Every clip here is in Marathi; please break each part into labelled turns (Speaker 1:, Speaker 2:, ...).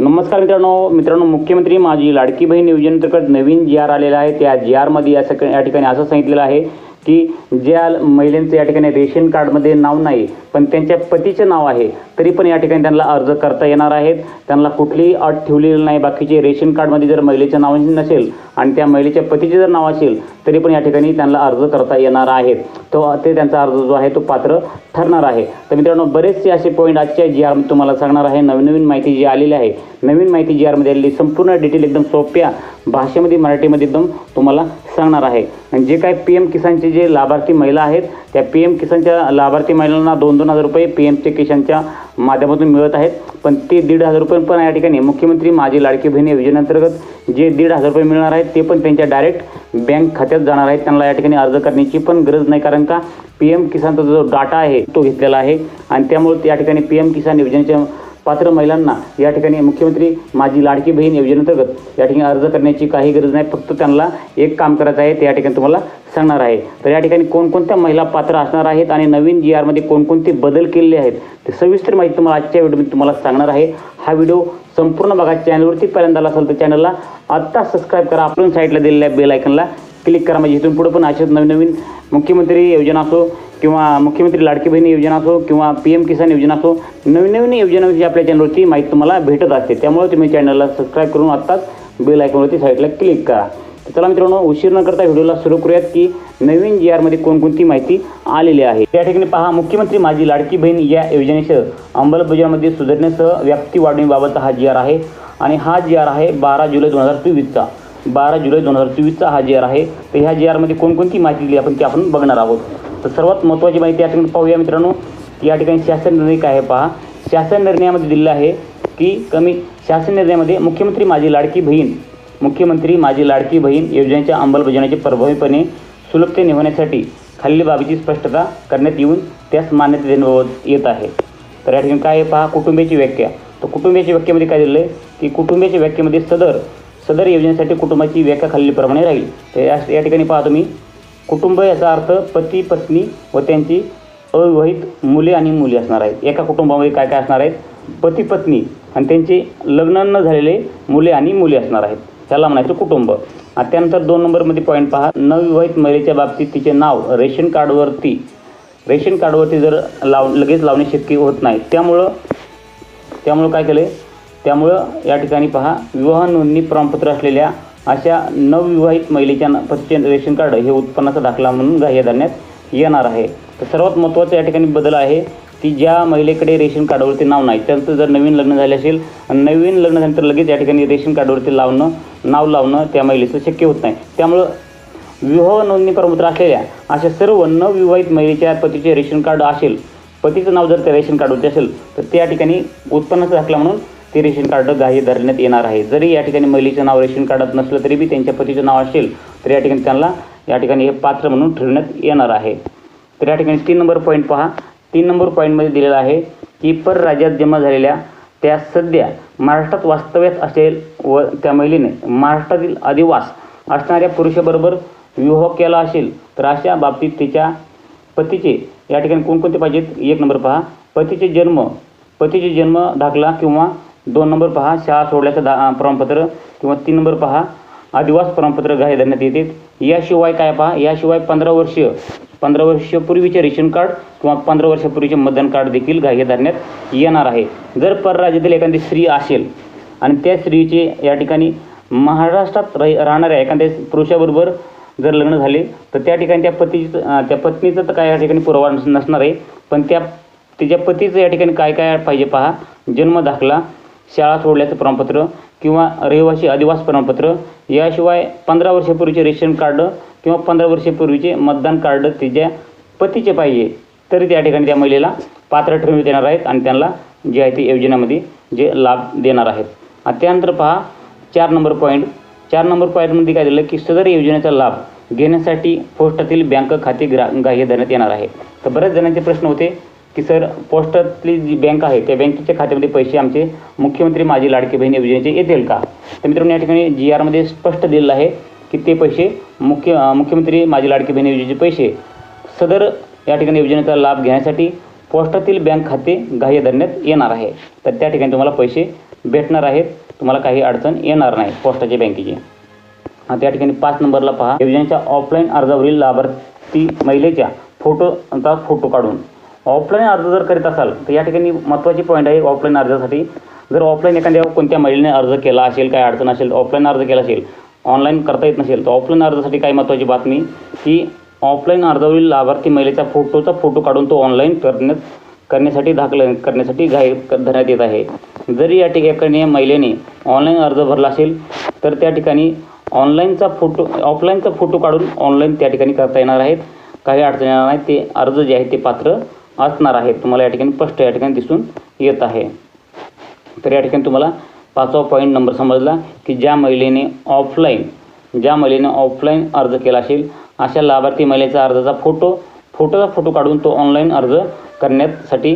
Speaker 1: नमस्कार मित्रांनो मित्रांनो मुख्यमंत्री माझी लाडकी बहीण योजनेअंतर्गत नवीन जी आर आलेला आहे त्या जी आरमध्ये या सक या ठिकाणी असं सांगितलेलं आहे की ज्या महिलांचं या ठिकाणी रेशन कार्डमध्ये नाव नाही पण त्यांच्या पतीचे नाव आहे तरी पण या ठिकाणी त्यांना अर्ज करता येणार आहेत. त्यांना कुठलीही अट ठेवलेली नाही. बाकीचे रेशन कार्डमध्ये जर महिलेचं नाव नसेल आणि त्या महिलेच्या पतीचे जर नाव असेल तरी पण या ठिकाणी त्यांना अर्ज करता येणार आहेत तो ते त्यांचा अर्ज जो आहे तो पात्र ठरणार आहे. तर मित्रांनो बरेचसे असे पॉईंट आजच्या जी आर तुम्हाला सांगणार आहे. नवीन नवीन माहिती जी आलेली आहे नवीन माहिती जी आरमध्ये आलेली संपूर्ण डिटेल एकदम सोप्या भाषेमध्ये मराठीमध्ये एकदम तुम्हाला सांगणार आहे. आणि जे काय पी एम किसानचे जे लाभार्थी महिला आहेत त्या पी एम किसानच्या लाभार्थी महिलांना दोन दोन हजार रुपये पी एमच्या किसानच्या माध्यमातून मिळत आहेत. पण ते दीड हजार रुपये पण या ठिकाणी मुख्यमंत्री माझी लाडकी बहीण योजनेअंतर्गत जे दीड हजार रुपये मिळणार आहेत ते पण त्यांच्या डायरेक्ट बँक खात्यात जाणार आहेत. त्यांना या ठिकाणी अर्ज करण्याची पण गरज नाही कारण का पी एम किसानचा जो डाटा आहे तो घेतलेला आहे. आणि त्यामुळे या ठिकाणी पी एम किसान योजनेच्या पात्र महिलांना या ठिकाणी मुख्यमंत्री माझी लाडकी बहीण योजनेअंतर्गत या ठिकाणी अर्ज करण्याची काही गरज नाही. फक्त त्यांना एक काम करायचं आहे ते या ठिकाणी तुम्हाला सांगणार आहे. तर या ठिकाणी कोणकोणत्या महिला पात्र असणार आहेत आणि नवीन जी आरमध्ये कोणकोणते बदल केलेले आहेत ते सविस्तर माहिती तुम्हाला आजच्या व्हिडिओमध्ये तुम्हाला सांगणार आहे. हा व्हिडिओ संपूर्ण बघा. चॅनलवरती पहिल्यांदा असेल तर चॅनलला आत्ता सबस्क्राईब करा. आपण साईडला दिलेल्या बेल आयकनला क्लिक करा. म्हणजे इथून पुढं पण अशाच नवीन नवीन मुख्यमंत्री योजना असो किंवा मुख्यमंत्री लाडकी बहिणी योजना असो किंवा पी एम किसान योजना असो नवीन नवीन योजनांविषयी आपल्या चॅनलवरती माहिती तुम्हाला भेटत असते. त्यामुळे तुम्ही चॅनलला सबस्क्राईब करून आत्ताच बेल आयकॉनवरती साईडला क्लिक करा. तर चला मित्रांनो उशीर न करता व्हिडिओला सुरू करूयात की नवीन जी आरमध्ये कोणकोणती माहिती आलेली आहे. त्या ठिकाणी पहा मुख्यमंत्री माझी लाडकी बहीण या योजनेसह अंमलबजावणीमध्ये सुधारणेसह व्याप्ती वाढवण्याबाबतचा हा जी आर आहे. आणि हा जी आर आहे बारा जुलै दोन हजार चोवीसचा. बारा जुलै दोन हजार चोवीसचा हा जी आर आहे. तर ह्या जी आरमध्ये कोणकोणती माहिती दिली आपण ती आपण बघणार आहोत. तर सर्वात महत्त्वाची माहिती या ठिकाणी पाहूया मित्रांनो. या ठिकाणी शासन निर्णय काय आहे पहा. शासन निर्णयामध्ये दिलेलं आहे की कमी शासन निर्णयामध्ये मुख्यमंत्री माझी लाडकी बहीण मुख्यमंत्री माझी लाडकी बहीण योजनेच्या अंमलबजावणीचे प्रभावीपणे सुलभतेने होण्यासाठी खालील बाबीची स्पष्टता करण्यात येऊन त्यास मान्यता देण्याबाबत येत आहे. तर या ठिकाणी काय आहे पहा कुटुंबियाची व्याख्या. तर कुटुंबियाच्या व्याख्यामध्ये काय दिलं आहे? की कुटुंबियाच्या व्याख्येमध्ये सदर सदर योजनेसाठी कुटुंबाची व्याख्या खालीलप्रमाणे राहील. तर या या ठिकाणी पहा तुम्ही. कुटुंब याचा अर्थ पती पत्नी व त्यांची अविवाहित मुले आणि मुली असणार आहेत. एका कुटुंबामध्ये काय काय असणार आहेत? पती पत्नी आणि त्यांचे लग्न न झालेले मुले आणि मुली असणार आहेत. त्याला म्हणायचं कुटुंब. आणि त्यानंतर दोन नंबरमध्ये पॉईंट पहा. नवविवाहित महिलेच्या बाबतीत तिचे नाव रेशन कार्डवरती. रेशन कार्डवरती जर लाव लगेच लावणे शक्य होत नाही. त्यामुळं त्यामुळं काय केलं त्यामुळं या ठिकाणी पहा विवाह नोंदणी प्रमाणपत्र असलेल्या अशा नवविवाहित महिलेच्या न- पतीचे रेशन कार्ड हे उत्पन्नाचा दाखला म्हणून ग्राह्य धरण्यात येणार आहे. तर सर्वात महत्त्वाचं या ठिकाणी बदल आहे की ज्या महिलेकडे रेशन कार्डवरती नाव नाही त्यांचं जर नवीन लग्न झाले असेल नवीन लग्न झाल्यानंतर लगेच या ठिकाणी रेशन कार्डवरती लावणं नाव लावणं त्या महिलेचं शक्य होत नाही. त्यामुळं विवाह नोंदणी प्रमाणपत्र असलेल्या अशा सर्व नवविवाहित महिलेच्या पतीचे रेशन कार्ड असेल पतीचं नाव जर त्या रेशन कार्डवरती असेल तर त्या ठिकाणी उत्पन्नाचा दाखला म्हणून ते रेशन कार्ड ग्राह्य धरण्यात येणार आहे. जरी या ठिकाणी महिलेचं नाव रेशन कार्डात नसलं तरी बी त्यांच्या पतीचं नाव असेल तर या ठिकाणी त्यांना या ठिकाणी हे पात्र म्हणून ठरवण्यात येणार आहे. तर या ठिकाणी तीन नंबर पॉईंट पहा. तीन नंबर पॉईंटमध्ये दिलेला आहे की परराज्यात जन्म झालेल्या त्या सध्या महाराष्ट्रात वास्तव्यात असेल व त्या महिलेने महाराष्ट्रातील अधिवास असणाऱ्या पुरुषाबरोबर विवाह केला असेल तर अशा बाबतीत तिच्या पतीचे या ठिकाणी कोणकोणते पाहिजेत? एक नंबर पहा. पतीचे जन्म पतीचे जन्म दाखला किंवा दोन नंबर पहा शाळा सोडल्याचं दा प्रमाणपत्र किंवा तीन नंबर पहा आदिवास प्रमाणपत्र ग्राह्य धरण्यात येते. याशिवाय काय पहा याशिवाय पंधरा वर्ष पंधरा वर्षापूर्वीचे रेशन कार्ड किंवा पंधरा वर्षापूर्वीचे मतदान कार्ड देखील ग्राह्य धरण्यात येणार आहे. जर परराज्यातील एखादी स्त्री असेल आणि त्या स्त्रीचे या ठिकाणी महाराष्ट्रात राही राहणाऱ्या एखाद्या पुरुषाबरोबर जर लग्न झाले तर त्या ठिकाणी त्या पतीचं त्या पत्नीचं तर काय या ठिकाणी पुरावा नस- नसणार आहे. पण त्या तिच्या पतीचं या ठिकाणी काय काय पाहिजे पहा जन्म दाखला शाळा सोडल्याचं प्रमाणपत्र किंवा रहिवासी अधिवास प्रमाणपत्र याशिवाय पंधरा वर्षापूर्वीचे रेशन कार्ड किंवा पंधरा वर्षापूर्वीचे मतदान कार्ड तिच्या पतीचे पाहिजे तरी त्या ठिकाणी त्या महिलेला पात्र ठरवण्यात येणार आहेत आणि त्यांना जे आहे ते योजनेमध्ये जे लाभ देणार आहेत. आणि त्यानंतर पहा चार नंबर पॉईंट चार नंबर पॉईंटमध्ये काय दिलं की सदर योजनेचा लाभ घेण्यासाठी पोस्टातील बँक खाते ग्रा ग्राह्य देण्यात येणार आहे. तर बऱ्याच जणांचे प्रश्न होते की सर पोस्टातली जी बँक आहे त्या बँकेच्या खात्यामध्ये पैसे आमचे मुख्यमंत्री माझी लाडकी बहीण योजनेचे येतील का? तर मित्रांनो या ठिकाणी जी आरमध्ये स्पष्ट दिलेलं आहे की ते पैसे मुख्य मुख्यमंत्री माझी लाडकी बहीण योजनेचे पैसे. सदर या ठिकाणी योजनेचा लाभ घेण्यासाठी पोस्टातील बँक खाते ग्राह्य धरण्यात येणार आहे. तर त्या ठिकाणी तुम्हाला पैसे भेटणार आहेत. तुम्हाला काही अडचण येणार नाही पोस्टाच्या बँकेची. हा त्या ठिकाणी पाच नंबरला पहा. योजनेच्या ऑफलाईन अर्जावरील लाभार्थी महिलेच्या फोटोचा फोटो काढून. ऑफलाईन अर्ज जर करीत असाल तर या ठिकाणी महत्त्वाची पॉईंट आहे ऑफलाईन अर्जासाठी. जर ऑफलाईन एखाद्या कोणत्या महिलेने अर्ज केला असेल काय अडचण असेल ऑफलाईन अर्ज केला असेल ऑनलाईन करता येत नसेल तर ऑफलाईन अर्जासाठी काय महत्त्वाची बातमी की ऑफलाईन अर्जावरील लाभार्थी महिलेचा फोटोचा फोटो काढून तो ऑनलाईन करण्यात करण्यासाठी दाखल करण्यासाठी घाई धरण्यात येत आहे. जरी या ठिकाणी महिलेने ऑनलाईन अर्ज भरला असेल तर त्या ठिकाणी ऑनलाईनचा फोटो ऑफलाईनचा फोटो काढून ऑनलाईन त्या ठिकाणी करता येणार आहेत. काही अडचण येणार नाही ते अर्ज जे आहे ते पात्र असणार आहेत तुम्हाला या ठिकाणी स्पष्ट या ठिकाणी दिसून येत आहे. तर या ठिकाणी तुम्हाला पाचवा पॉईंट नंबर समजला की ज्या महिलेने ऑफलाईन ज्या महिलेने ऑफलाईन अर्ज केला असेल अशा लाभार्थी महिलेचा अर्जाचा फोटो फोटोचा फोटो काढून तो ऑनलाईन अर्ज करण्यासाठी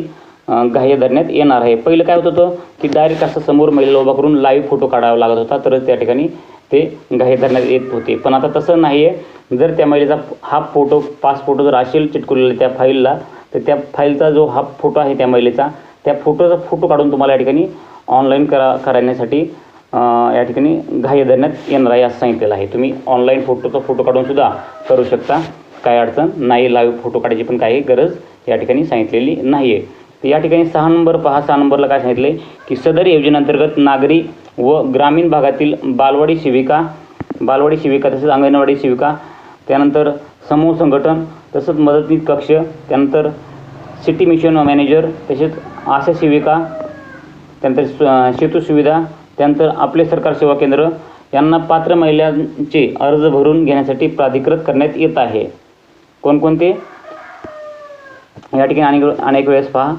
Speaker 1: ग्राह्य धरण्यात येणार आहे. पहिलं काय होत होतं की डायरेक्ट असं समोर महिलेला उभा करून लाईव्ह फोटो काढावा लागत होता तरच त्या ठिकाणी ते ग्राह्य धरण्यात येत होते. पण आता तसं नाही आहे जर त्या महिलेचा हा फोटो पाच फोटो जर असेल चिटकुलेला त्या फाईलला तर त्या फाईलचा जो हा फोटो आहे त्या महिलेचा त्या फोटोचा फोटो काढून तुम्हाला या ठिकाणी ऑनलाईन करा करण्यासाठी या ठिकाणी घाई धरण्यात येणार आहे असं सांगितलेलं आहे. तुम्ही ऑनलाईन फोटोचा फोटो काढूनसुद्धा करू शकता. काय अडचण नाही लाईव्ह फोटो काढायची पण काही गरज या ठिकाणी सांगितलेली नाही आहे तर या ठिकाणी सहा नंबर पहा. सहा नंबरला काय सांगितले की सदर योजनेअंतर्गत नागरी व ग्रामीण भागातील बालवाडी सेविका बालवाडी सेविका तसेच अंगणवाडी सेविका त्यानंतर समूह संघटन तसंच मदतनीस कक्ष त्यानंतर सिटी मिशन मॅनेजर तसेच आशा सेविका त्यानंतर स सेतू सुविधा त्यानंतर आपले सरकार सेवा केंद्र यांना पात्र महिलांचे अर्ज भरून घेण्यासाठी प्राधिकृत करण्यात येत आहे. कोणकोणते? या ठिकाणी अनेक अनेक वेळेस पहा.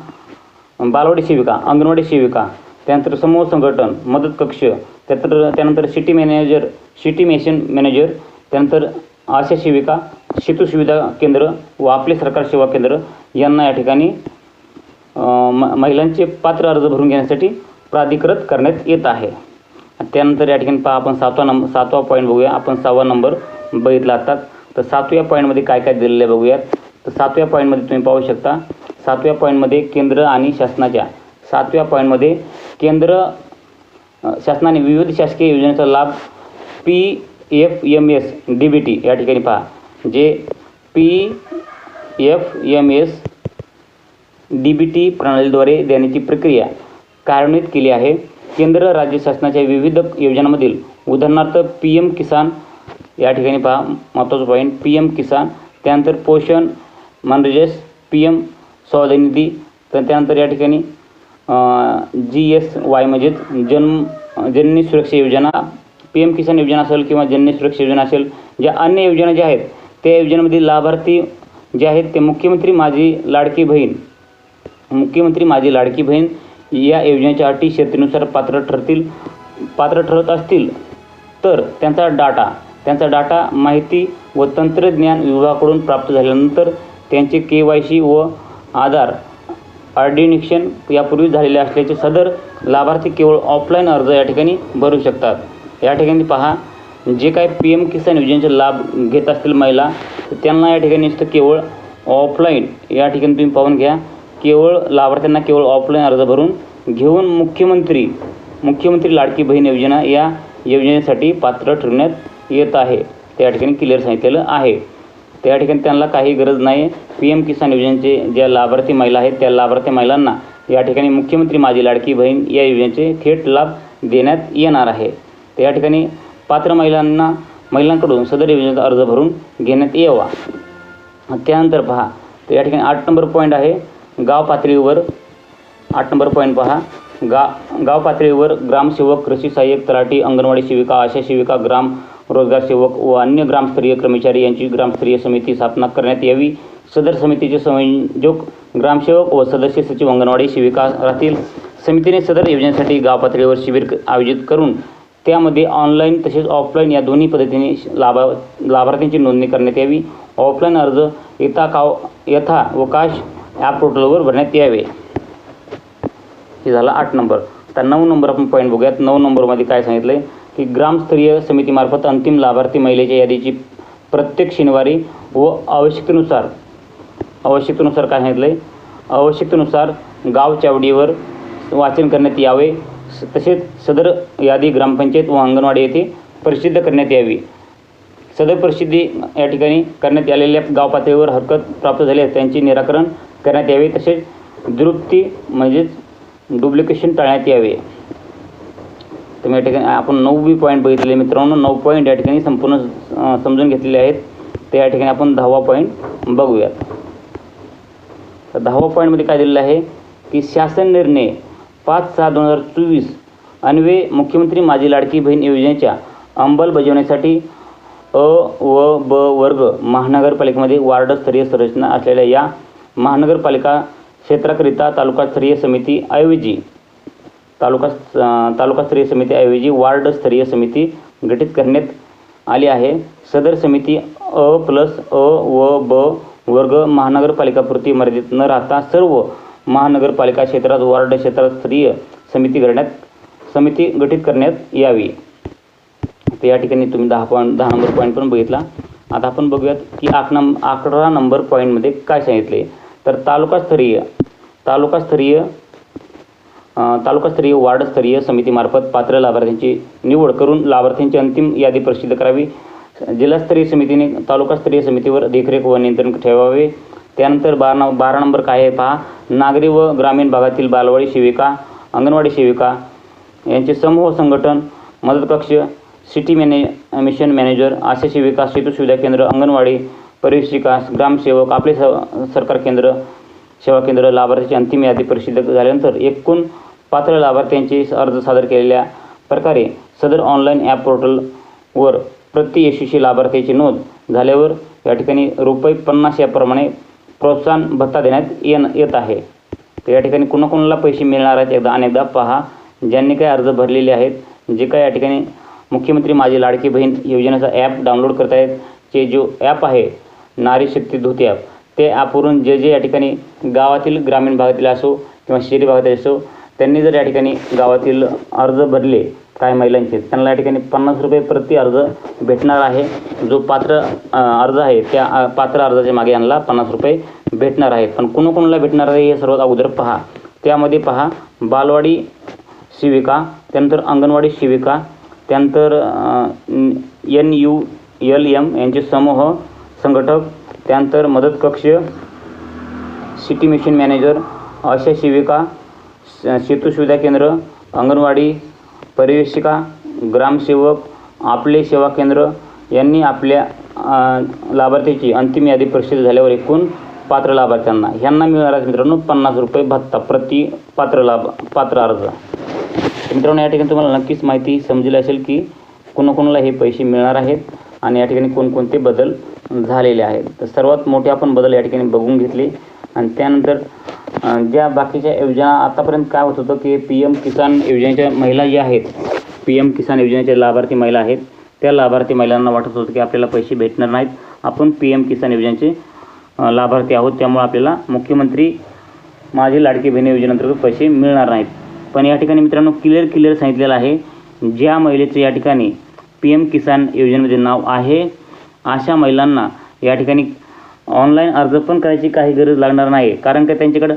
Speaker 1: बालवाडी सेविका अंगणवाडी सेविका त्यानंतर समूह संघटन मदत कक्ष त्यानंतर त्यानंतर city manager city mission manager त्यानंतर आशा सेविका सेतू सुविधा केंद्र व आपले सरकार सेवा केंद्र यांना या ठिकाणी म महिलांचे पात्र अर्ज भरून घेण्यासाठी प्राधिकृत करण्यात येत आहे. त्यानंतर या ठिकाणी पहा आपण सातवा नंबर सातवा पॉईंट बघूया. आपण सहावा नंबर बघितला असतात तर सातव्या पॉईंटमध्ये काय काय दिलेलं आहे बघूयात. तर सातव्या पॉईंटमध्ये तुम्ही पाहू शकता. सातव्या पॉईंटमध्ये केंद्र आणि शासनाच्या. सातव्या पॉईंटमध्ये केंद्र शासनाने विविध शासकीय योजनेचा लाभ P F M S D B T या ठिकाणी पहा. जे P F M S D B T प्रणालीद्वारे देण्याची प्रक्रिया कार्यान्वित केली आहे. केंद्र राज्य शासनाच्या विविध योजनांमधील उदाहरणार्थ पी एम किसान या ठिकाणी पहा महत्त्वाचं पॉईंट पी एम किसान त्यानंतर पोषण मनरेजेस पी एम स्वावलंबी निधी तर त्यानंतर या ठिकाणी जी एस वाय म्हणजेच जन्म जननी सुरक्षा योजना. पी एम किसान योजना असेल किंवा जननी सुरक्षा योजना असेल ज्या अन्य योजना ज्या आहेत त्या योजनेमधील लाभार्थी जे आहेत ते मुख्यमंत्री माझी लाडकी बहीण. मुख्यमंत्री माझी लाडकी बहीण या योजनेच्या अटी शर्तीनुसार पात्र ठरतील पात्र ठरत असतील तर त्यांचा डाटा त्यांचा डाटा माहिती व तंत्रज्ञान विभागाकडून प्राप्त झाल्यानंतर त्यांचे के वाय सी व आधार ऑर्डिनेशन यापूर्वी झालेले असल्याचे सदर लाभार्थी केवळ ऑफलाईन अर्ज या ठिकाणी भरू शकतात. या ठिकाणी पहा जे काय पी एम किसान योजनेचे लाभ घेत असतील महिला तर त्यांना या ठिकाणी नुसतं केवळ ऑफलाईन या ठिकाणी तुम्ही पाहून घ्या. केवळ लाभार्थ्यांना केवळ ऑफलाईन अर्ज भरून घेऊन मुख्यमंत्री मुख्यमंत्री लाडकी बहीण योजना या योजनेसाठी पात्र ठरवण्यात येत आहे. त्या ठिकाणी क्लिअर सांगितलेलं आहे. त्या ठिकाणी त्यांना काही गरज नाही. पी एम किसान योजनेचे ज्या लाभार्थी महिला आहेत त्या लाभार्थी महिलांना या ठिकाणी मुख्यमंत्री माझी लाडकी बहीण या योजनेचे थेट लाभ देण्यात येणार आहे. त्या ठिकाणी पात्र महिलांना महिलांकडून सदर योजनेचा अर्ज भरून घेण्यात यावा. त्यानंतर पहा तर या ठिकाणी आठ नंबर पॉईंट आहे गाव पातळीवर. आठ नंबर पॉईंट पहा गा गाव पातळीवर ग्रामसेवक कृषी सहाय्यक तलाठी अंगणवाडी सेविका आशा सेविका ग्राम रोजगार सेवक व अन्य ग्रामस्तरीय कर्मचारी यांची ग्रामस्तरीय समिती स्थापना करण्यात यावी. सदर समितीचे संयोजक ग्रामसेवक व सदस्य सचिव अंगणवाडी सेविका राहतील. समितीने सदर योजनेसाठी गाव पातळीवर शिबिर आयोजित करून त्यामध्ये ऑनलाईन तसेच ऑफलाईन या दोन्ही पद्धतीने लाभा लाभार्थ्यांची नोंदणी करण्यात यावी. ऑफलाईन अर्ज यथा काव यथा वकाश ॲप पोर्टलवर भरण्यात यावे. हे झालं आठ नंबर तर नऊ नंबर आपण पॉईंट बघूयात. नऊ नंबरमध्ये काय सांगितलं आहे की ग्रामस्तरीय समितीमार्फत अंतिम लाभार्थी महिलेच्या यादीची प्रत्येक शनिवारी व आवश्यकतेनुसार आवश्यकतेनुसार काय सांगितलं आहे आवश्यकतेनुसार गाव चावडीवर वाचन करण्यात यावे. तसेच सदर यादी ग्रामपंचायत व अंगणवाडी येथे प्रसिद्ध करण्यात यावी. सदर प्रसिद्धी या ठिकाणी करण्यात आलेल्या गाव पातळीवर हरकत प्राप्त झाल्यास त्यांचे निराकरण करण्यात यावे. तसेच दुरुस्ती म्हणजेच डुप्लिकेशन टाळण्यात यावे. तर या ठिकाणी आपण नववी पॉईंट बघितले मित्रांनो. नऊ पॉईंट या ठिकाणी संपूर्ण समजून घेतलेले आहेत. तर या ठिकाणी आपण दहावा पॉईंट बघूयात. तर दहावा पॉईंटमध्ये काय दिलेलं आहे की शासन निर्णय पाच सहा दोन हजार चोवीस. अन्वे मुख्यमंत्री माझी लाडकी बहीण योजनेच्या अंमलबजावणीसाठी अ व ब वर्ग महानगरपालिकेमध्ये वार्डस्तरीय संरचना असलेल्या या महानगरपालिका क्षेत्राकरिता तालुकास्तरीय समितीऐवजी तालुका तालुकास्तरीय समितीऐवजी वार्डस्तरीय समिती गठीत करण्यात आली आहे. सदर समिती अ प्लस अ व ब वर्ग महानगरपालिकापुरती मर्यादित न राहता सर्व महानगरपालिका क्षेत्रात वार्ड क्षेत्रस्तरीय समिती करण्यात समिती गठीत करण्यात यावी. तर या ठिकाणी तुम्ही दहा पॉईंट दहा नंबर पॉईंट पण बघितला. आता आपण बघूयात की आठ नंब अकरा नंबर पॉईंटमध्ये काय सांगितले. तर तालुकास्तरीय तालुकास्तरीय तालुकास्तरीय वार्डस्तरीय समितीमार्फत पात्र लाभार्थ्यांची निवड करून लाभार्थ्यांची अंतिम यादी प्रसिद्ध करावी. जिल्हास्तरीय समितीने तालुकास्तरीय समितीवर देखरेख व नियंत्रण ठेवावे. त्यानंतर बारा नंबर बारा नंबर काय आहे पहा. नागरी व ग्रामीण भागातील बालवाडी सेविका अंगणवाडी सेविका यांचे समूह संघटन मदत कक्ष सिटी मॅने मिशन मॅनेजर आशा सेविका सेतू सुविधा केंद्र अंगणवाडी परिवेशिका ग्रामसेवक आपले स सरकार केंद्र सेवा केंद्र लाभार्थ्याची अंतिम यादी प्रसिद्ध झाल्यानंतर एकूण पात्र लाभार्थ्यांचे अर्ज सादर केलेल्या प्रकारे सदर ऑनलाईन ॲप पोर्टलवर प्रति यशस्वी लाभार्थ्याची नोंद झाल्यावर या ठिकाणी रुपये पन्नास याप्रमाणे प्रोत्साहन भत्ता देण्यात येन येत आहे. तर या ठिकाणी कोणाकोणाला पैसे मिळणार आहेत एकदा अनेकदा पहा. ज्यांनी काही अर्ज भरलेले आहेत जे काय या ठिकाणी मुख्यमंत्री माझी लाडकी बहीण योजनेचा ॲप डाउनलोड करत आहेत जे जो ॲप आहे नारी शक्ती धोती ॲप ते ॲपवरून जे जे या ठिकाणी गावातील ग्रामीण भागातील असो किंवा शहरी भागातील असो त्यांनी जर या ठिकाणी गावातील अर्ज भरले काय महिलांचे त्यांना या ठिकाणी पन्नास रुपये प्रति अर्ज भेटणार आहे. जो पात्र अर्ज आहे त्या पात्र अर्जाच्या मागे यांना पन्नास रुपये भेटणार आहेत पण कोणाकोणाला भेटणार आहे हे सर्वात अगोदर पहा. त्यामध्ये पहा बालवाडी सेविका त्यानंतर अंगणवाडी सेविका त्यानंतर एन यू एल एम यांचे समूह संघटक त्यानंतर मदत कक्ष सिटी मिशन मॅनेजर अशा शिविका सेतू सुविधा केंद्र अंगणवाडी परिवेशिका ग्रामसेवक आपले सेवा केंद्र यांनी आपल्या लाभार्थीची अंतिम यादी प्रसिद्ध झाल्यावर एकूण पात्र लाभार्थ्यांना ह्यांना मिळणार मित्रांनो पन्नास रुपये भत्ता प्रति पात्र लाभ पात्र अर्ज. मित्रांनो या ठिकाणी तुम्हाला नक्कीच माहिती समजली असेल की कोणाकोणाला हे पैसे मिळणार आहेत आणि या ठिकाणी कोणकोणते बदल झालेले आहेत. तर सर्वात मोठे आपण बदल या ठिकाणी बघून घेतले आणि त्यानंतर ज्या बाकीच्या योजना आतापर्यंत काय होत होतं की पी एम किसान योजनेच्या महिला ज्या आहेत पी एम किसान योजनेच्या लाभार्थी महिला आहेत त्या लाभार्थी महिलांना वाटत होतं की आपल्याला पैसे भेटणार नाहीत. आपण पी एम किसान योजनेचे लाभार्थी आहोत. त्यामुळे आपल्याला मुख्यमंत्री माझी लाडकी बहिणी योजनेअंतर्गत पैसे मिळणार नाहीत. पण या ठिकाणी मित्रांनो क्लिअर क्लिअर सांगितलेलं आहे ज्या महिलेचं या ठिकाणी पी एम किसान योजनेमध्ये नाव आहे अशा महिलांना या ठिकाणी ऑनलाईन अर्ज पण करायची काही गरज लागणार नाही कारण का त्यांच्याकडं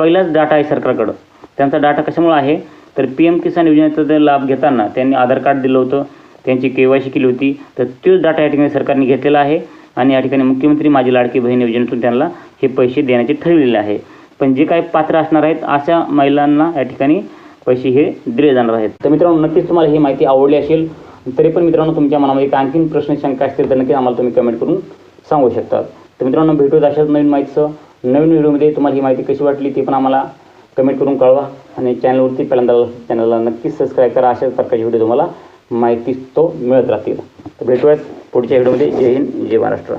Speaker 1: पहिलाच डाटा आहे सरकारकडं. त्यांचा डाटा कशामुळे आहे? तर पी एम किसान योजनेचा ते लाभ घेताना त्यांनी आधार कार्ड दिलं होतं त्यांची के वाय सी केली होती तर तोच डाटा या ठिकाणी सरकारने घेतलेला आहे आणि या ठिकाणी मुख्यमंत्री माझी लाडकी बहीण योजनेतून त्यांना हे पैसे देण्याचे ठरविलेले आहे. पण जे काही पात्र असणार आहेत अशा महिलांना या ठिकाणी पैसे हे दिले जाणार आहेत. तर मित्रांनो नक्कीच तुम्हाला ही माहिती आवडली असेल तरी पण मित्रांनो तुमच्या मनामध्ये आणखीन प्रश्न शंका असतील तर नक्की आम्हाला तुम्ही कमेंट करून सांगू शकतात तर मित्रांनो भेटूत अशाच नवीन माहितीचं नवीन व्हिडिओमध्ये तुम्हाला ही माहिती कशी वाटली ती पण आम्हाला कमेंट करून कळवा. आणि चॅनलवरती पहिल्यांदा चॅनलला नक्कीच सबस्क्राईब करा. अशाच प्रकारचे व्हिडिओ तुम्हाला माहिती तो मिळत राहतील. तर भेटूयात पुढच्या व्हिडिओमध्ये जय हिंद जय महाराष्ट्र.